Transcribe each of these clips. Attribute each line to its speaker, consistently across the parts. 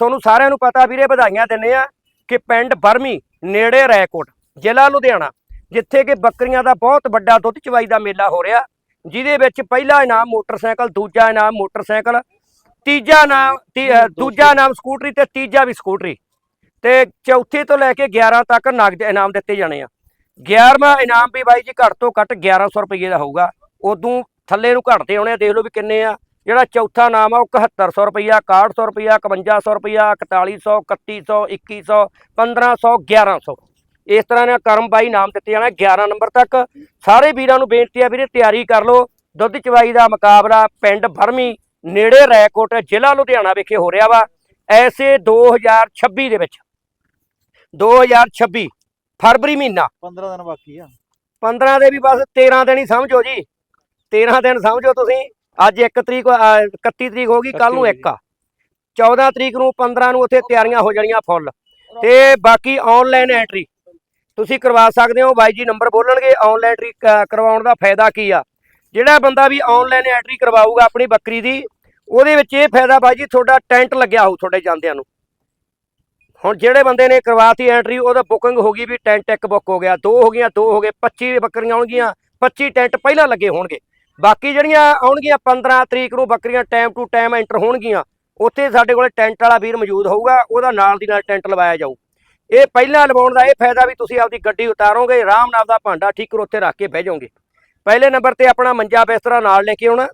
Speaker 1: ਤੁਹਾਨੂੰ ਸਾਰਿਆਂ ਨੂੰ ਪਤਾ ਵੀਰੇ ਵਧਾਈਆਂ ਦਿੰਨੇ ਆ ਕਿ ਪਿੰਡ ਬਰਮੀ ਨੇੜੇ ਰੈਕੋਟ ਜ਼ਿਲ੍ਹਾ ਲੁਧਿਆਣਾ ਜਿੱਥੇ ਕਿ ਬੱਕਰੀਆਂ ਦਾ ਬਹੁਤ ਵੱਡਾ ਦੁੱਧ ਚਵਾਈ ਦਾ ਮੇਲਾ ਹੋ ਰਿਹਾ ਜਿਹਦੇ ਵਿੱਚ ਪਹਿਲਾ ਇਨਾਮ ਮੋਟਰਸਾਈਕਲ ਦੂਜਾ ਇਨਾਮ ਮੋਟਰਸਾਈਕਲ ਤੀਜਾ ਅ, ਦੂਜਾ ਇਨਾਮ ਸਕੂਟਰੀ ਤੇ ਤੀਜਾ ਵੀ ਸਕੂਟਰੀ ਤੇ ਚੌਥੇ ਤੋਂ ਲੈ ਕੇ 11 ਤੱਕ ਨਗਦ ਇਨਾਮ ਦਿੱਤੇ ਜਾਣੇ ਆ। 11ਵਾਂ ਇਨਾਮ ਵੀ ਬਾਈ ਜੀ ਘੱਟ ਤੋਂ ਘੱਟ 1100 ਰੁਪਏ ਦਾ ਹੋਊਗਾ। ਉਦੋਂ ਥੱਲੇ ਨੂੰ ਘਟਦੇ ਆਉਣੇ ਆ ਦੇਖ ਲਓ ਵੀ ਕਿੰਨੇ ਆ। ਜਿਹੜਾ ਚੌਥਾ ਨਾਮ ਆ ਉਹ 7100 ਰੁਪਈਆ 6100 ਰੁਪਈਆ 5100 ਰੁਪਈਆ 4100 3100 2100 1500 1100 ਇਸ ਤਰ੍ਹਾਂ ਨਾਲ ਕਰਮ ਬਾਈ ਨਾਮ ਦਿੱਤੇ ਜਾਣਾ 11 ਨੰਬਰ ਤੱਕ। ਸਾਰੇ ਵੀਰਾਂ ਨੂੰ ਬੇਨਤੀ ਆ ਵੀਰੇ ਤਿਆਰੀ ਕਰ ਲਓ। ਦੁੱਧ ਚਵਾਈ ਦਾ ਮੁਕਾਬਲਾ ਪਿੰਡ ਭਰਮੀ ਨੇੜੇ ਰੈਕੋਟ ਜ਼ਿਲ੍ਹਾ ਲੁਧਿਆਣਾ ਵਿਖੇ ਹੋ ਰਿਹਾ ਵਾ। ਐਸੇ 2026 ਦੇ ਵਿੱਚ। 2026 ਫਰਵਰੀ ਮਹੀਨਾ।
Speaker 2: 15 ਦਿਨ ਬਾਕੀ ਆ।
Speaker 1: 15 ਦੇ ਵੀ ਬਸ 13 ਦਿਨ ਹੀ ਸਮਝੋ ਜੀ। 13 ਦਿਨ ਸਮਝੋ ਤੁਸੀਂ। ਅੱਜ 1 ਤਰੀਕ ਅਹ 31 ਤਰੀਕ ਹੋ ਗਈ ਕੱਲ ਨੂੰ 1 ਆ। 14 ਤਰੀਕ ਨੂੰ 15 ਨੂੰ ਉੱਥੇ ਤਿਆਰੀਆਂ ਹੋ ਜਾਣੀਆਂ ਫੁੱਲ। ਤੇ ਬਾਕੀ ਆਨਲਾਈਨ ਐਂਟਰੀ ਤੁਸੀਂ ਕਰਵਾ ਸਕਦੇ ਹੋ ਬਾਈ ਜੀ ਨੰਬਰ ਬੋਲਣਗੇ ਆਨਲਾਈਨ ਐਂਟਰੀ ਕਰਵਾਉਣ ਦਾ ਫਾਇਦਾ ਕੀ ਆ? ਜਿਹੜਾ ਬੰਦਾ ਵੀ ਆਨਲਾਈਨ ਐਂਟਰੀ ਕਰਵਾਊਗਾ ਆਪਣੀ ਬੱਕਰੀ ਦੀ ਉਹਦੇ ਵਿੱਚ ਇਹ ਫਾਇਦਾ ਬਾਈ ਜੀ ਤੁਹਾਡਾ ਟੈਂਟ ਲੱਗਿਆ ਹੋਊ ਤੁਹਾਡੇ ਜਾਂਦਿਆਂ ਨੂੰ। ਹੁਣ ਜਿਹੜੇ ਬੰਦੇ ਨੇ ਕਰਵਾਤੀ ਐਂਟਰੀ ਉਹਦਾ ਬੁਕਿੰਗ ਹੋ ਗਈ ਵੀ ਟੈਂਟ ਇੱਕ ਬੁੱਕ ਹੋ ਗਿਆ ਦੋ ਹੋ ਗਈਆਂ ਦੋ ਹੋ ਗਏ 25 ਬੱਕਰੀਆਂ ਆਉਣਗੀਆਂ 25 ਟੈਂਟ ਪਹਿਲਾਂ ਲੱਗੇ ਹੋਣਗੇ। ਬਾਕੀ ਜਿਹੜੀਆਂ ਆਉਣਗੀਆਂ 15 ਤਰੀਕ ਨੂੰ ਬੱਕਰੀਆਂ ਟਾਈਮ ਟੂ ਟਾਈਮ ਐਂਟਰ ਹੋਣਗੀਆਂ, ਉੱਥੇ ਸਾਡੇ ਕੋਲੇ ਟੈਂਟ ਵਾਲਾ ਵੀਰ ਮੌਜੂਦ ਹੋਊਗਾ, ਉਹਦਾ ਨਾਲ ਦੀ ਨਾਲ ਟੈਂਟ ਲਵਾਇਆ ਜਾਊ। ਇਹ ਪਹਿਲਾਂ ਲਵਾਉਣ ਦਾ ਇਹ ਫਾਇਦਾ ਵੀ ਤੁਸੀਂ ਆਪਦੀ ਗੱਡੀ ਉਤਾਰੋਗੇ, ਆਰਾਮ ਨਾਲ ਦਾ ਭਾਂਡਾ ਠੀਕ ਕਰ ਉੱਥੇ ਰੱਖ ਕੇ ਬਹਿ ਜਾਓਗੇ। ਪਹਿਲੇ ਨੰਬਰ ਤੇ ਆਪਣਾ ਮੰਜਾ ਬਿਸਤਰਾ ਨਾਲ ਲੈ ਕੇ ਆਉਣਾ,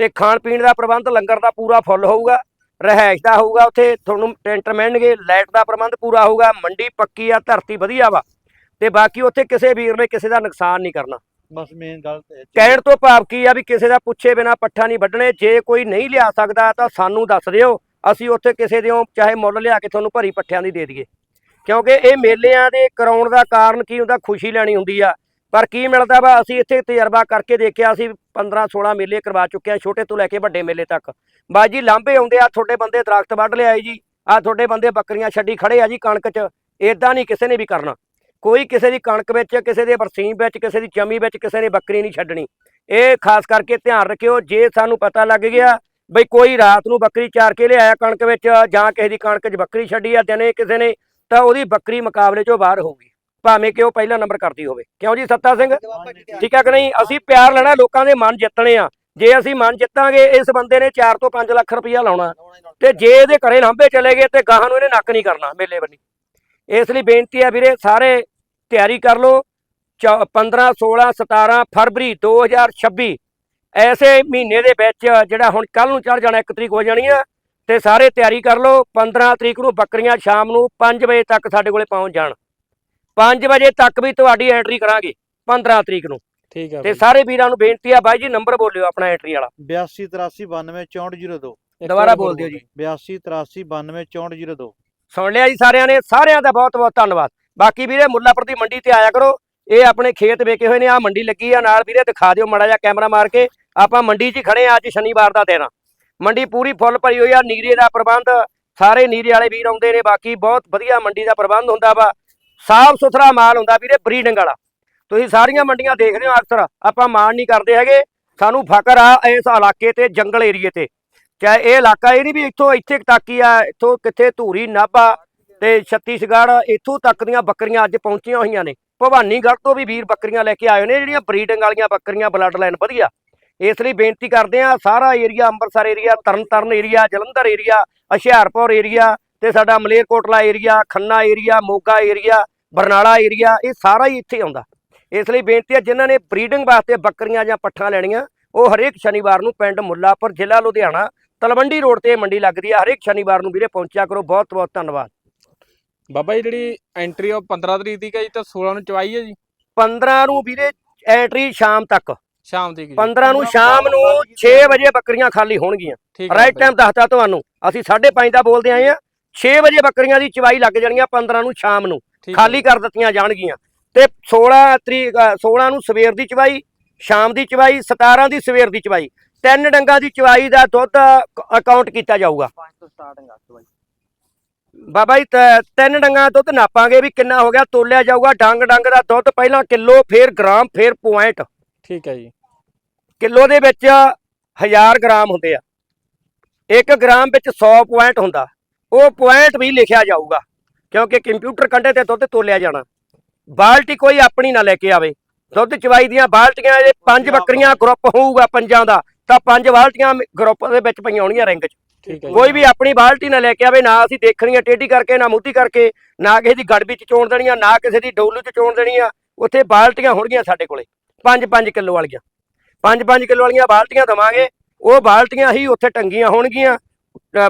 Speaker 1: ਤੇ ਖਾਣ ਪੀਣ ਦਾ ਪ੍ਰਬੰਧ ਲੰਗਰ ਦਾ ਪੂਰਾ ਫੁੱਲ ਹੋਊਗਾ ਰਹਿائش ਦਾ ਹੋਊਗਾ ਉੱਥੇ, ਤੁਹਾਨੂੰ ਟੈਂਟ ਮਿਲਣਗੇ, ਲਾਈਟ ਦਾ ਪ੍ਰਬੰਧ ਪੂਰਾ ਹੋਊਗਾ, ਮੰਡੀ ਪੱਕੀ ਆ, ਧਰਤੀ ਵਧੀਆ ਵਾ, ਤੇ ਬਾਕੀ ਉੱਥੇ ਕਿਸੇ ਵੀਰ ਨੇ ਕਿਸੇ ਦਾ ਨੁਕਸਾਨ ਨਹੀਂ ਕਰਨਾ।
Speaker 2: ਬਸ ਮੇਨ ਗੱਲ ਤੇ
Speaker 1: ਕਹਿਣ ਤੋਂ ਭਾਵ ਕੀ ਆ ਵੀ ਕਿਸੇ ਦਾ ਪੁੱਛੇ ਬਿਨਾ ਪੱਠਾ ਨਹੀਂ ਵੱਢਣੇ, ਜੇ ਕੋਈ ਨਹੀਂ ਲਿਆ ਸਕਦਾ ਤਾਂ ਸਾਨੂੰ ਦੱਸ ਦਿਓ, ਅਸੀਂ ਉੱਥੇ ਕਿਸੇ ਦਿਓ ਚਾਹੇ ਮੁੱਲ ਲਿਆ ਕੇ ਤੁਹਾਨੂੰ ਭਰੀ ਪੱਠਿਆਂ ਦੀ ਦੇ ਦਈਏ। ਕਿਉਂਕਿ ਇਹ ਮੇਲਿਆਂ ਦੇ ਕਰਾਉਣ ਦਾ ਕਾਰਨ ਕੀ ਹੁੰਦਾ, ਖੁਸ਼ੀ ਲੈਣੀ ਹੁੰਦੀ ਆ। ਪਰ ਕੀ ਮਿਲਦਾ ਵਾ, ਅਸੀਂ ਇੱਥੇ ਤਜਰਬਾ ਕਰਕੇ ਦੇਖਿਆ, ਅਸੀਂ 15 16 ਮੇਲੇ ਕਰਵਾ ਚੁੱਕੇ ਆ, ਛੋਟੇ ਤੋਂ ਲੈ ਕੇ ਵੱਡੇ ਮੇਲੇ ਤੱਕ। ਬਾਜੀ ਲਾਂਭੇ ਆਉਂਦੇ ਆ ਤੁਹਾਡੇ ਬੰਦੇ ਦਰਖਤ ਵੱਢ ਲਿਆਏ ਜੀ ਆ ਤੁਹਾਡੇ ਬੰਦੇ ਬੱਕਰੀਆਂ ਛੱਡੀ ਖੜੇ ਆ ਜੀ ਕਣਕ 'ਚ ਇਦਾਂ ਨਹੀਂ ਕਿਸੇ ਨੇ ਵੀ ਕਰਨਾ। ਕੋਈ ਕਿਸੇ ਦੀ ਕਣਕ ਵਿੱਚ, ਕਿਸੇ ਦੇ ਬਰਸੀਮ ਵਿੱਚ, ਕਿਸੇ ਦੀ ਚਮੀ ਵਿੱਚ, ਕਿਸੇ ਨੇ ਬੱਕਰੀ ਨਹੀਂ ਛੱਡਣੀ। ਇਹ ਖਾਸ ਕਰਕੇ ਧਿਆਨ ਰੱਖਿਓ, ਜੇ ਸਾਨੂੰ ਪਤਾ ਲੱਗ ਗਿਆ ਬਈ ਕੋਈ ਰਾਤ ਨੂੰ ਬੱਕਰੀ ਚਾਰ ਕੇ ਲਿਆਇਆ ਕਣਕ ਵਿੱਚ ਜਾਂ ਕਿਸੇ ਦੀ ਕਣਕ 'ਚ ਬੱਕਰੀ ਛੱਡੀ ਆ ਦਿਨੇ ਕਿਸੇ ਨੇ, ਤਾਂ ਉਹਦੀ ਬੱਕਰੀ ਮੁਕਾਬਲੇ 'ਚੋਂ ਬਾਹਰ ਹੋਊਗੀ। ਭਾਵੇਂ ਕਿ ਉਹ ਪਹਿਲਾ ਨੰਬਰ ਕਰਦੀ ਹੋਵੇ। ਕਿਉਂ ਜੀ ਸੱਤਾ ਸਿੰਘ? ਠੀਕ ਹੈ ਕਿ ਨਹੀਂ? ਅਸੀਂ ਪਿਆਰ ਲੈਣਾ, ਲੋਕਾਂ ਦੇ ਮਨ ਜਿੱਤਣੇ ਆ। ਜੇ ਅਸੀਂ ਮਨ ਜਿੱਤਾਂਗੇ, ਇਸ ਬੰਦੇ ਨੇ 4 ਤੋਂ 5 ਲੱਖ ਰੁਪਇਆ ਲਾਉਣਾ। ਤੇ ਜੇ ਇਹਦੇ ਘਰੇ ਲਾਂਭੇ ਚਲੇ ਗਏ ਤੇ ਗਾਹਾਂ ਨੂੰ ਇਹਨੇ ਨੱਕ ਨਹੀਂ ਕਰਨਾ, ਮੇਲੇ ਬੰਨੀ। ਇਸ ਲਈ ਬੇਨਤੀ ਹੈ ਵੀਰੇ ਸਾਰੇ ਤਿਆਰੀ ਕਰ ਲਓ। ਚੌ- 15 16 17 ਫਰਵਰੀ 2026 ਐਸੇ ਮਹੀਨੇ ਦੇ ਵਿੱਚ ਜਿਹੜਾ ਹੁਣ ਕੱਲ ਨੂੰ ਚੜ ਜਾਣਾ 1 ਤਰੀਕ ਹੋ ਜਾਣੀ ਆ ਤੇ ਸਾਰੇ ਤਿਆਰੀ ਕਰ ਲਓ। 15 ਤਰੀਕ ਨੂੰ ਬੱਕਰੀਆਂ ਸ਼ਾਮ ਨੂੰ 5 ਵਜੇ ਤੱਕ ਸਾਡੇ ਕੋਲੇ ਪਹੁੰਚ ਜਾਣ। 5 ਵਜੇ ਤੱਕ ਵੀ ਤੁਹਾਡੀ ਐਂਟਰੀ ਕਰਾਂਗੇ 15 ਤਰੀਕ ਨੂੰ।
Speaker 3: ਠੀਕ ਆ
Speaker 1: ਤੇ ਸਾਰੇ ਵੀਰਾਂ ਨੂੰ ਬੇਨਤੀ ਆ ਬਾਈ ਜੀ ਨੰਬਰ ਬੋਲਿਓ ਆਪਣਾ ਐਂਟਰੀ ਵਾਲਾ।
Speaker 2: 82 83 92 6402
Speaker 1: ਦੁਬਾਰਾ ਬੋਲ ਦਿਓ ਜੀ।
Speaker 2: 82 83 92 6402
Speaker 1: ਸੁਣ ਲਿਆ ਜੀ ਸਾਰਿਆਂ ਨੇ, ਸਾਰਿਆਂ ਦਾ ਬਹੁਤ ਬਹੁਤ ਧੰਨਵਾਦ। ਬਾਕੀ ਵੀਰੇ ਮੁੱਲਾਪੁਰ ਦੀ ਮੰਡੀ ਤੇ ਆਇਆ ਕਰੋ, ਇਹ ਆਪਣੇ ਖੇਤ ਵੇਖੇ ਹੋਏ ਨੇ ਆ ਮੰਡੀ ਲੱਗੀ ਆ, ਨਾਲ ਵੀਰੇ ਦਿਖਾ ਦਿਓ ਮੜਾ ਜਿਹਾ ਕੈਮਰਾ ਮਾਰ ਕੇ, ਆਪਾਂ ਮੰਡੀ 'ਚ ਖੜੇ ਆ ਅੱਜ ਸ਼ਨੀਵਾਰ ਦਾ ਦਿਨ ਮੰਡੀ ਪੂਰੀ ਫੁੱਲ ਭਰੀ ਹੋਈ ਆ, ਨੀਰੇ ਦਾ ਪ੍ਰਬੰਧ, ਸਾਰੇ ਨੀਰੇ ਵਾਲੇ ਵੀਰ ਆਉਂਦੇ ਨੇ, ਬਾਕੀ ਬਹੁਤ ਵਧੀਆ ਮੰਡੀ ਦਾ ਪ੍ਰਬੰਧ ਹੁੰਦਾ ਵਾ, ਸਾਫ਼ ਸੁਥਰਾ ਮਾਲ ਹੁੰਦਾ ਵੀਰੇ ਬਰੀਡਿੰਗ ਵਾਲਾ। ਤੁਸੀਂ ਸਾਰੀਆਂ ਮੰਡੀਆਂ ਦੇਖਦੇ ਹੋ ਅਕਸਰ, ਆਪਾਂ ਮਾਣ ਨਹੀਂ ਕਰਦੇ ਹੈਗੇ, ਸਾਨੂੰ ਫਕਰ ਆ ਇਸ ਇਲਾਕੇ ਤੇ, ਜੰਗਲ ਏਰੀਏ ਤੇ। ਚਾਹੇ ਇਹ ਇਲਾਕਾ ਇਹ ਨਹੀਂ ਵੀ ਇੱਥੋਂ ਇੱਥੇ ਤੱਕ ਹੀ ਆ, ਇੱਥੋਂ ਕਿੱਥੇ ਧੂਰੀ ਨਾਭਾ ਤੇ ਛੱਤੀਸਗੜ੍ਹ ਇੱਥੋਂ ਤੱਕ ਦੀਆਂ ਬੱਕਰੀਆਂ ਅੱਜ ਪਹੁੰਚੀਆਂ ਹੋਈਆਂ ਨੇ। ਭਵਾਨੀਗੜ੍ਹ ਤੋਂ ਵੀ ਵੀਰ ਬੱਕਰੀਆਂ ਲੈ ਕੇ ਆਏ ਨੇ, ਜਿਹੜੀਆਂ ਬਰੀਡਿੰਗ ਵਾਲੀਆਂ ਬੱਕਰੀਆਂ, ਬਲੱਡ ਲਾਈਨ ਵਧੀਆ। ਇਸ ਲਈ ਬੇਨਤੀ ਕਰਦੇ ਆ ਸਾਰਾ area Amritsar area, Tarn Taran area, Jalandhar area, Hoshiarpur area ਤੇ ਸਾਡਾ Malerkotla area, Khanna area, Moga area, Barnala area, ਇਹ ਸਾਰਾ ਹੀ ਇੱਥੇ ਆਉਂਦਾ। ਇਸ ਲਈ ਬੇਨਤੀ ਹੈ, ਜਿਨ੍ਹਾਂ ਨੇ ਬਰੀਡਿੰਗ ਵਾਸਤੇ ਬੱਕਰੀਆਂ ਜਾਂ ਪੱਠਾਂ ਲੈਣੀਆਂ, ਉਹ ਹਰੇਕ ਸ਼ਨੀਵਾਰ ਨੂੰ ਪਿੰਡ ਮੁੱਲਾਪੁਰ ਜ਼ਿਲ੍ਹਾ ਲੁਧਿਆਣਾ ਤਲਵੰਡੀ ਰੋਡ ਤੇ ਇਹ ਮੰਡੀ ਲੱਗਦੀ ਹੈ। ਹਰੇਕ ਸ਼ਨੀਵਾਰ ਨੂੰ ਵੀਰੇ ਪਹੁੰਚਿਆ ਕਰੋ। ਬਹੁਤ ਬਹੁਤ ਧੰਨਵਾਦ।
Speaker 3: ਬਾਬਾ ਜੀ ਜਿਹੜੀ ਐਂਟਰੀ ਆ ਉਹ 15 ਤਰੀਕ ਦੀ ਹੈ ਜੀ ਤਾਂ 16 ਨੂੰ ਚਵਾਈ ਹੈ ਜੀ?
Speaker 1: 15 ਨੂੰ ਵੀਰੇ ਐਂਟਰੀ ਸ਼ਾਮ ਤੱਕ।
Speaker 3: ਸ਼ਾਮ ਦੀ ਜੀ।
Speaker 1: 15 ਨੂੰ ਸ਼ਾਮ ਨੂੰ 6 ਵਜੇ ਬੱਕਰੀਆਂ ਖਾਲੀ ਹੋਣਗੀਆਂ।
Speaker 3: ਆ
Speaker 1: ਰਾਈਟ ਟਾਈਮ ਦੱਸਤਾ ਤੁਹਾਨੂੰ। ਅਸੀਂ 5:30 ਦਾ ਬੋਲਦੇ ਆਏ ਆ 6 ਵਜੇ ਬੱਕਰੀਆਂ ਦੀ ਚਵਾਈ ਲੱਗ ਜਾਣੀਆਂ 15 ਨੂੰ ਸ਼ਾਮ ਨੂੰ।
Speaker 3: ਆ
Speaker 1: ਖਾਲੀ ਕਰ ਦਿੱਤੀਆਂ ਜਾਣਗੀਆਂ। ਤੇ 16 ਤਰੀਕ ਅ, 16 ਨੂੰ ਸਵੇਰ ਦੀ ਚਵਾਈ ਸ਼ਾਮ ਦੀ ਚਵਾਈ 17 ਦੀ ਸਵੇਰ ਦੀ ਚਵਾਈ। ਤਿੰਨ ਡੰਗਾਂ ਦੀ ਚਵਾਈ ਦਾ ਦੁੱਧ ਅਕਾਊਂਟ ਕੀਤਾ ਜਾਊਗਾ। ਬਾਬਾ ਜੀ ਤਿੰਨ ਡੰਗਾਂ ਦੁੱਧ ਨਾਪਾਂਗੇ ਵੀ ਕਿੰਨਾ ਹੋ ਗਿਆ ਤੋਲਿਆ ਜਾਊਗਾ ਡੰਗ ਡੰਗ ਦਾ ਦੁੱਧ ਪਹਿਲਾਂ ਕਿਲੋ ਫਿਰ ਗ੍ਰਾਮ ਫਿਰ ਪੁਆਇੰਟ।
Speaker 3: ਠੀਕ ਹੈ ਜੀ।
Speaker 1: ਕਿਲੋ ਦੇ ਵਿੱਚ 1000 ਗ੍ਰਾਮ ਹੁੰਦੇ ਆ। 1 ਗ੍ਰਾਮ ਵਿੱਚ 100 ਪੁਆਇੰਟ ਹੁੰਦਾ। ਉਹ ਪੁਆਇੰਟ ਵੀ ਲਿਖਿਆ ਜਾਊਗਾ ਕਿਉਂਕਿ ਕੰਪਿਊਟਰ ਕੰਡੇ ਤੇ ਦੁੱਧ ਤੋਲਿਆ ਜਾਣਾ। ਬਾਲਟੀ ਕੋਈ ਆਪਣੀ ਨਾ ਲੈ ਕੇ ਆਵੇ। ਦੁੱਧ ਚਵਾਈ ਦੀਆਂ ਬਾਲਟੀਆਂ ਇਹ ਪੰਜ ਬੱਕਰੀਆਂ ਗਰੁੱਪ ਹੋਊਗਾ ਪੰਜਾਂ ਦਾ। ਤਾਂ ਪੰਜ ਬਾਲਟੀਆਂ ਗਰੁੱਪ ਦੇ ਵਿੱਚ ਪਈਆਂ ਹੋਣਗੀਆਂ ਰਿੰਗ 'ਚ। ਕੋਈ ਵੀ ਆਪਣੀ ਬਾਲਟੀ ਨਾ ਲੈ ਕੇ ਆਵੇ ਨਾ ਅਸੀਂ ਦੇਖਣੀਆਂ ਟੇਢੀ ਕਰਕੇ ਨਾ ਮੁੱਧੀ ਕਰਕੇ ਨਾ ਕਿਸੇ ਦੀ ਗੜਬੀ 'ਚ ਚੋਣ ਦੇਣੀਆਂ ਨਾ ਕਿਸੇ ਦੀ ਡੋਲੂ 'ਚ ਚੋਣ ਦੇਣੀਆਂ ਉੱਥੇ ਬਾਲਟੀਆਂ ਹੋਣਗੀਆਂ ਸਾਡੇ ਕੋਲੇ। 5-5 ਕਿਲੋ ਵਾਲੀਆਂ। 5-5 ਕਿਲੋ ਵਾਲੀਆਂ ਬਾਲਟੀਆਂ ਦਵਾਂਗੇ ਉਹ ਬਾਲਟੀਆਂ ਹੀ ਉੱਥੇ ਟੰਗੀਆਂ ਹੋਣਗੀਆਂ।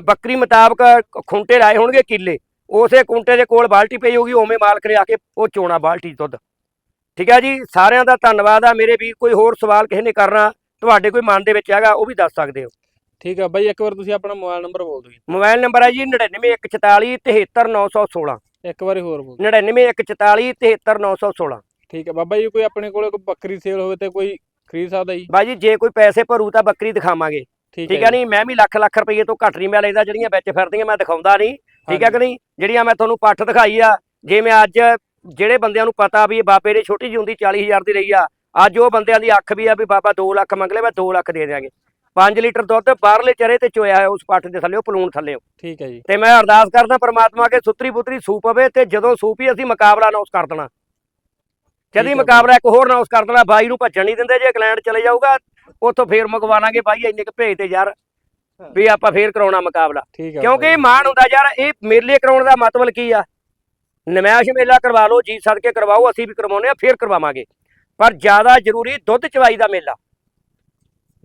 Speaker 1: ਬੱਕਰੀ ਮੁਤਾਬਕ ਖੁੰਟੇ ਲਾਏ ਹੋਣਗੇ ਕਿੱਲੇ। ਉਸੇ ਕੁੰਟੇ ਦੇ ਕੋਲ ਬਾਲਟੀ ਪਈ ਹੋਊਗੀ ਉਵੇਂ ਮਾਲਕ ਨੇ ਆ ਕੇ ਉਹ ਚੋਣਾ ਬਾਲਟੀ ਦੁੱਧ। ਠੀਕ ਹੈ ਜੀ? ਸਾਰਿਆਂ ਦਾ ਧੰਨਵਾਦ ਆ ਮੇਰੇ ਵੀਰ ਕੋਈ ਹੋਰ ਸਵਾਲ ਕਿਸੇ ਨੇ ਕਰਨਾ ਤੁਹਾਡੇ ਕੋਈ ਮਨ ਦੇ ਵਿੱਚ ਹੈਗਾ ਉਹ ਵੀ ਦੱਸ ਸਕਦੇ ਹੋ।
Speaker 3: ਠੀਕ ਹੈ ਬਾਈ ਇੱਕ ਵਾਰ ਤੁਸੀਂ ਆਪਣਾ ਮੋਬਾਈਲ ਨੰਬਰ ਬੋਲ ਦਿਓ ਜੀ।
Speaker 1: ਮੋਬਾਈਲ ਨੰਬਰ ਹੈ ਜੀ 99144 73916
Speaker 3: ਇੱਕ ਵਾਰੀ ਹੋਰ ਬੋਲ
Speaker 1: 99144 73916
Speaker 3: ਠੀਕ ਹੈ ਬਾਬਾ ਜੀ ਕੋਈ ਆਪਣੇ ਕੋਲੇ ਕੋਈ ਬੱਕਰੀ ਸੇਲ ਹੋਵੇ ਤੇ ਕੋਈ ਖਰੀਦ ਸਕਦਾ ਜੀ?
Speaker 1: ਬਾਈ ਜੀ ਜੇ ਕੋਈ ਪੈਸੇ ਭਰੂ ਤਾਂ ਬੱਕਰੀ ਦਿਖਾਵਾਂਗੇ।
Speaker 3: ਠੀਕ
Speaker 1: ਹੈ ਨਹੀਂ ਮੈਂ ਵੀ ਲੱਖ ਲੱਖ ਰੁਪਏ ਤੋਂ ਘੱਟ ਨਹੀਂ ਮੈਂ ਲੈਦਾ ਜਿਹੜੀਆਂ ਵਿੱਚ ਫਿਰਦੀਆਂ ਮੈਂ ਦਿਖਾਉਂਦਾ ਨਹੀਂ ਠੀਕ ਹੈ ਕਿ ਨਹੀਂ? ਜਿਹੜੀਆਂ ਮੈਂ ਤੁਹਾਨੂੰ ਪੱਠ ਦਿਖਾਈ ਆ ਜਿਵੇਂ ਅੱਜ ਜਿਹੜੇ ਬੰਦਿਆਂ ਨੂੰ ਪਤਾ ਵੀ ਇਹ ਬਾਬੇ ਦੇ ਛੋਟੀ ਜਿਹੀ ਹੁੰਦੀ 40000 ਦੀ ਰਹੀ ਆ ਅੱਜ ਉਹ ਬੰਦਿਆਂ ਦੀ ਅੱਖ ਵੀ ਆ ਵੀ ਬਾਬਾ 2 ਲੱਖ ਮੰਗ ਲੈ ਮੈਂ 2 ਲੱਖ ਦੇ ਦਿਆਂਗੇ। 5 ਲੀਟਰ ਦੁੱਧ ਬਾਹਰਲੇ ਚਰੇ ਤੇ ਚੋਇਆ ਉਸ ਪੱਠ ਦੇ ਥੱਲੇ ਉਹ ਪਲੂਣ ਥੱਲੇ।
Speaker 3: ਠੀਕ ਹੈ ਜੀ।
Speaker 1: ਤੇ ਮੈਂ ਅਰਦਾਸ ਕਰਦਾ ਪ੍ਰਮਾਤਮਾ ਕੇ ਸੁਤਰੀ ਪੁੱਤਰੀ ਸੂਪ ਪਵੇ ਤੇ ਜਦੋਂ ਸੂਪੀ ਅਸੀਂ ਮੁਕਾਬਲਾ ਅਨਾਉਂਸ ਕਰ ਦੇਣਾ। ਜਦੀ
Speaker 3: ਹੈ
Speaker 1: ਮੁਕਾਬਲਾ ਇੱਕ ਹੋਰ ਅਨਾਉਂਸ ਕਰ ਦੇਣਾ ਬਾਈ ਨੂੰ ਭੱਜਣ ਨਹੀਂ ਦਿੰਦੇ ਜੇ ਇੰਗਲੈਂਡ ਚਲੇ ਜਾਊਗਾ ਉੱਥੋਂ ਫੇਰ ਮੰਗਵਾ ਲਾਂਗੇ ਬਾਈ ਇੰਨੇ ਕੁ ਭੇਜ ਤੇ ਯਾਰ ਵੀ ਆਪਾਂ ਫੇਰ ਕਰਾਉਣਾ ਮੁਕਾਬਲਾ। ਕਿਉਂਕਿ ਇਹ ਮਾਣ ਹੁੰਦਾ ਯਾਰ ਇਹ ਮੇਲੇ ਕਰਾਉਣ ਦਾ ਮਤਲਬ ਕੀ ਆ? ਨਮਾਇਸ਼ ਮੇਲਾ ਕਰਵਾ ਲਓ ਜੀ ਸਦਕੇ ਕਰਵਾਓ ਅਸੀਂ ਵੀ ਕਰਵਾਉਨੇ ਆ ਫੇਰ ਕਰਵਾਵਾਂਗੇ। ਪਰ ਜ਼ਿਆਦਾ ਜ਼ਰੂਰੀ ਦੁੱਧ ਚਵਾਈ ਦਾ ਮੇਲਾ।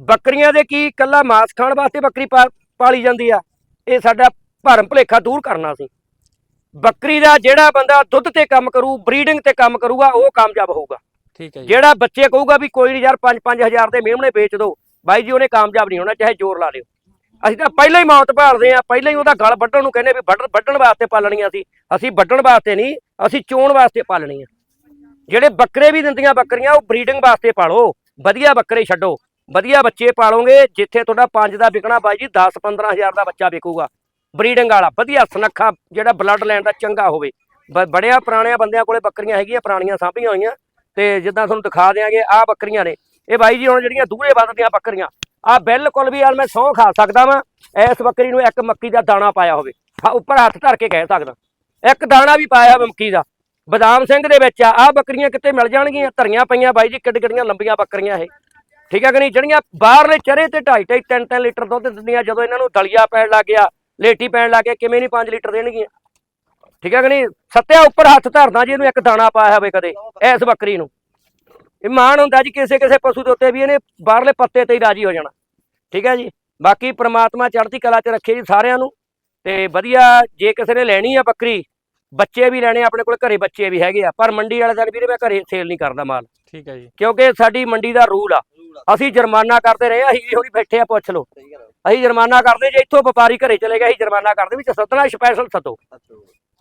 Speaker 1: ਬੱਕਰੀਆਂ ਦੇ ਕੀ ਕੱਲਾ ਮਾਸ ਖਾਣ ਵਾਸਤੇ ਬੱਕਰੀ ਪਾਲੀ ਜਾਂਦੀ ਆ? ਇਹ ਸਾਡਾ ਭਰਮ ਭੁਲੇਖਾ ਦੂਰ ਕਰਨਾ ਸੀ। ਬੱਕਰੀ ਦਾ ਜਿਹੜਾ ਬੰਦਾ ਦੁੱਧ ਤੇ ਕੰਮ ਕਰੂ ਬਰੀਡਿੰਗ ਤੇ ਕੰਮ ਕਰੂਗਾ ਉਹ ਕਾਮਯਾਬ ਹੋਊਗਾ।
Speaker 3: ਠੀਕ ਹੈ
Speaker 1: ਜਿਹੜਾ ਬੱਚੇ ਕਹੂਗਾ ਵੀ ਕੋਈ ਨਹੀਂ ਯਾਰ 5-5000 ਦੇ ਮੇਮਣੇ ਵੇਚ ਦਿਓ ਬਾਈ ਜੀ ਉਹਨੇ ਕਾਮਯਾਬ ਨਹੀਂ ਹੋਣਾ ਚਾਹੇ ਜ਼ੋਰ ਲਾ ਲਿਓ। ਅਸੀਂ ਤਾਂ ਪਹਿਲਾਂ ਹੀ ਮੌਤ ਭਾਲਦੇ ਆ ਪਹਿਲਾਂ ਹੀ ਉਹਦਾ ਗਲ ਵੱਢਣ ਨੂੰ ਕਹਿੰਦੇ ਵੀ ਵੱਢਣ ਵੱਢਣ ਵਾਸਤੇ ਪਾਲਣੀਆਂ ਸੀ। ਅਸੀਂ ਵੱਢਣ ਵਾਸਤੇ ਨਹੀਂ ਅਸੀਂ ਚੋਣ ਵਾਸਤੇ ਪਾਲਣੀਆਂ ਜਿਹੜੇ ਬੱਕਰੇ ਵੀ ਦਿੰਦੀਆਂ ਬੱਕਰੀਆਂ, ਉਹ ਬਰੀਡਿੰਗ ਵਾਸਤੇ ਪਾਲੋ। ਵਧੀਆ ਬੱਕਰੇ ਛੱਡੋ। ਵਧੀਆ ਬੱਚੇ ਪਾਲੋਗੇ, ਜਿੱਥੇ ਤੁਹਾਡਾ 5 ਦਾ ਵਿਕਣਾ ਬਾਈ ਜੀ 10-15000 ਦਾ ਬੱਚਾ ਵਿਕੂਗਾ। ਬਰੀਡਿੰਗ ਵਾਲਾ, ਵਧੀਆ ਸੁਨੱਖਾ ਜਿਹੜਾ ਬਲੱਡ ਲਾਈਨ ਦਾ ਚੰਗਾ ਹੋਵੇ। ਬ- ਬੜਿਆਂ ਪੁਰਾਣਿਆਂ ਬੰਦਿਆਂ ਕੋਲੇ ਬੱਕਰੀਆਂ ਹੈਗੀਆਂ, ਪੁਰਾਣੀਆਂ ਸਾਂਭੀਆਂ ਹੋਈਆਂ। ਤੇ ਜਿੱਦਾਂ ਤੁਹਾਨੂੰ ਦਿਖਾ ਦਿਆਂਗੇ ਆਹ ਬੱਕਰੀਆਂ ਨੇ। ਇਹ ਬਾਈ ਜੀ ਹੁਣ ਜਿਹੜੀਆਂ ਦੂਰੇ ਵੱਧਦੀਆਂ ਬੱਕਰੀਆਂ, ਆ ਬਿਲਕੁਲ ਵੀ ਯਾਰ ਮੈਂ ਸਹੁੰ ਖਾ ਸਕਦਾ ਵਾਂ, ਇਸ ਬੱਕਰੀ ਨੂੰ ਇੱਕ ਮੱਕੀ ਦਾ ਦਾਣਾ ਪਾਇਆ ਹੋਵੇ। ਉੱਪਰ ਹੱਥ ਧਰ ਕੇ ਕਹਿ ਸਕਦਾ। ਇੱਕ ਦਾਣਾ ਵੀ ਪਾਇਆ ਹੋਵੇ ਮੱਕੀ ਦਾ। ਬਦਾਮ ਸਿੰਘ ਦੇ ਵਿੱਚ ਆ, ਆਹ ਬੱਕਰੀਆਂ ਕਿਤੇ ਮਿਲ ਜਾਣਗੀਆਂ? ਧਰੀਆਂ ਪਈਆਂ ਬਾਈ ਜੀ ਕਿੱਡ ਕਿੱਡੀਆਂ ਲੰਬੀਆਂ ਬੱਕਰੀਆਂ ਇਹ। ਠੀਕ ਹੈ ਕਿ ਨਹੀਂ? ਜਿਹੜੀਆਂ ਬਾਹਰਲੇ ਚਰੇ ਤੇ 2.5 2.5 3 3 ਲੀਟਰ ਦੁੱਧ ਦਿੰਦੀਆਂ ਜਦੋਂ ਇਹਨਾਂ ਨੂੰ ਦਲੀਆ ਪੈਣ ਲੱਗ ਗਿਆ, ਲੇਟੀ ਪੈਣ ਲੱਗ ਗਿਆ, ਕਿਵੇਂ ਨਹੀਂ 5 ਲੀਟਰ ਦੇਣਗੀਆਂ? ਠੀਕ ਹੈ ਕਿ ਨਹੀਂ? ਸੱਤਿਆ ਉੱਪਰ ਹੱਥ ਧਰਦਾ ਜੀ ਇਹਨੂੰ ਇੱਕ ਦਾਣਾ ਪਾਇਆ ਹੋਵੇ ਕਦੇ, ਇਸ ਬੱਕਰੀ ਨੂੰ। ਇਹ ਮਾਣ ਹੁੰਦਾ ਜੀ, ਕਿਸੇ ਕਿਸੇ ਪਸ਼ੂ ਦੇ ਉੱਤੇ ਵੀ ਇਹਨੇ ਬਾਹਰਲੇ ਪੱਤੇ ਤੇ ਹੀ ਰਾਜੀ ਹੋ ਜਾਣਾ। ਠੀਕ ਹੈ ਜੀ? ਬਾਕੀ ਪ੍ਰਮਾਤਮਾ ਚੜ੍ਹਦੀ ਕਲਾ 'ਚ ਰੱਖੇ ਜੀ ਸਾਰਿਆਂ ਨੂੰ। ਤੇ ਵਧੀਆ, ਜੇ ਕਿਸੇ ਨੇ ਲੈਣੀ ਆ ਬੱਕਰੀ ਬੱਚੇ ਵੀ ਲੈਣੇ ਆਪਣੇ ਕੋਲ ਘਰੇ ਬੱਚੇ ਵੀ ਹੈਗੇ ਆ ਪਰ ਮੰਡੀ ਵਾਲੇ ਦਿਨ ਵੀਰੇ ਮੈਂ ਘਰੇ ਸੇਲ ਨਹੀਂ ਕਰਦਾ ਮਾਲ।
Speaker 3: ਠੀਕ ਹੈ ਜੀ।
Speaker 1: ਕਿਉਂਕਿ ਸਾਡੀ ਮੰਡੀ ਦਾ ਰੂਲ ਆ। ਅਸੀਂ ਜੁਰਮਾਨਾ ਕਰਦੇ ਰਹੇ ਅਸੀਂ ਵੀ ਹੋਰੀ ਬੈਠੇ ਆ ਪੁੱਛ ਲਓ। ਅਸੀਂ ਜੁਰਮਾਨਾ ਕਰਦੇ ਜੇ ਇੱਥੋਂ ਵਪਾਰੀ ਘਰੇ ਚਲੇ ਗਏ ਅਸੀਂ ਜੁਰਮਾਨਾ ਕਰਦੇ ਵਿੱਚ ਸੱਦਣਾ ਸਪੈਸ਼ਲ ਸੱਦੋ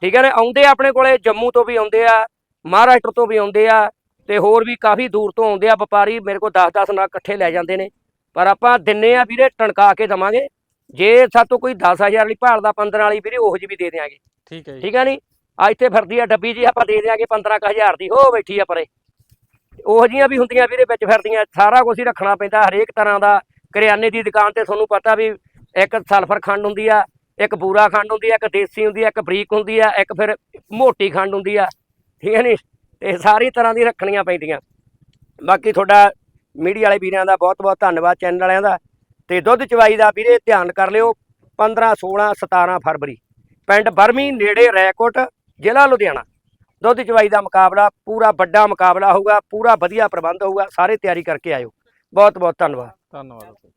Speaker 1: ਠੀਕ ਹੈ ਨੇ? ਆਉਂਦੇ ਆ ਆਪਣੇ ਕੋਲੇ ਜੰਮੂ ਤੋਂ ਵੀ ਆਉਂਦੇ ਆ ਮਹਾਰਾਸ਼ਟਰ ਤੋਂ ਵੀ ਆਉਂਦੇ ਆ ਤੇ ਹੋਰ ਵੀ ਕਾਫੀ ਦੂਰ ਤੋਂ ਆਉਂਦੇ ਆ ਵਪਾਰੀ ਮੇਰੇ ਕੋਲ 10-10 ਨਾਲ ਇਕੱਠੇ ਲੈ ਜਾਂਦੇ ਨੇ। ਪਰ ਆਪਾਂ ਦਿੰਨੇ ਆ ਵੀਰੇ ਟਣਕਾ ਕੇ ਦਵਾਂਗੇ। ਜੇ ਸਾਤੋਂ ਕੋਈ 10000 ਵਾਲੀ ਭਾਲਦਾ 15 ਵਾਲੀ ਵੀਰੇ ਉਹੋ ਜਿਹੀ ਵੀ ਦੇ ਦਿਆਂਗੇ।
Speaker 3: ਠੀਕ ਹੈ ਜੀ।
Speaker 1: ਠੀਕ ਹੈ ਨਹੀਂ ਆ ਇੱਥੇ ਫਿਰਦੀ ਆ ਡੱਬੀ ਜੀ, ਆਪਾਂ ਦੇ ਦਿਆਂਗੇ 15000 ਦੀ। ਹੋ ਬੈਠੀ ਆ ਪਰੇ। ਉਹੋ ਜੀਆਂ ਵੀ ਹੁੰਦੀਆਂ ਵੀਰੇ ਵਿੱਚ ਫਿਰਦੀਆਂ, ਸਾਰਾ ਕੁਝ ਹੀ ਰੱਖਣਾ ਪੈਂਦਾ, ਹਰੇਕ ਤਰ੍ਹਾਂ ਦਾ। ਕਰਿਆਨੇ ਦੀ ਦੁਕਾਨ ਤੇ ਤੁਹਾਨੂੰ ਪਤਾ ਵੀ ਇੱਕ ਸਲਫਰ ਖੰਡ ਹੁੰਦੀ ਆ, ਇੱਕ ਬੂਰਾ ਖੰਡ ਹੁੰਦੀ ਆ, ਇੱਕ ਦੇਸੀ ਹੁੰਦੀ ਆ, ਇੱਕ ਬਰੀਕ ਹੁੰਦੀ ਆ, ਇੱਕ ਫਿਰ ਮੋਟੀ ਖੰਡ ਹੁੰਦੀ ਆ। ਠੀਕ ਹੈ ਨਹੀਂ ਇਹ ਸਾਰੀ ਤਰ੍ਹਾਂ ਦੀ ਰੱਖਣੀਆਂ ਪੈਂਦੀਆਂ। ਬਾਕੀ ਤੁਹਾਡਾ ਮੀਡੀਆ ਵਾਲੇ ਵੀਰਾਂ ਦਾ ਬਹੁਤ ਬਹੁਤ ਧੰਨਵਾਦ, ਚੈਨਲ ਵਾਲਿਆਂ ਦਾ। ਤੇ ਦੁੱਧ ਚਵਾਈ ਦਾ ਵੀਰੇ ਧਿਆਨ ਕਰ ਲਿਓ 15 16 17 ਫਰਵਰੀ। ਪਿੰਡ ਬਰਮੀ ਨੇੜੇ ਰੈਕੋਟ ਜ਼ਿਲ੍ਹਾ ਲੁਧਿਆਣਾ। ਦੁੱਧ ਚਵਾਈ ਦਾ ਮੁਕਾਬਲਾ ਪੂਰਾ ਵੱਡਾ ਮੁਕਾਬਲਾ ਹੋਊਗਾ, ਪੂਰਾ ਵਧੀਆ ਪ੍ਰਬੰਧ ਹੋਊਗਾ। ਸਾਰੇ ਤਿਆਰੀ ਕਰਕੇ ਆਇਓ। ਬਹੁਤ ਬਹੁਤ ਧੰਨਵਾਦ।
Speaker 3: ਧੰਨਵਾਦ।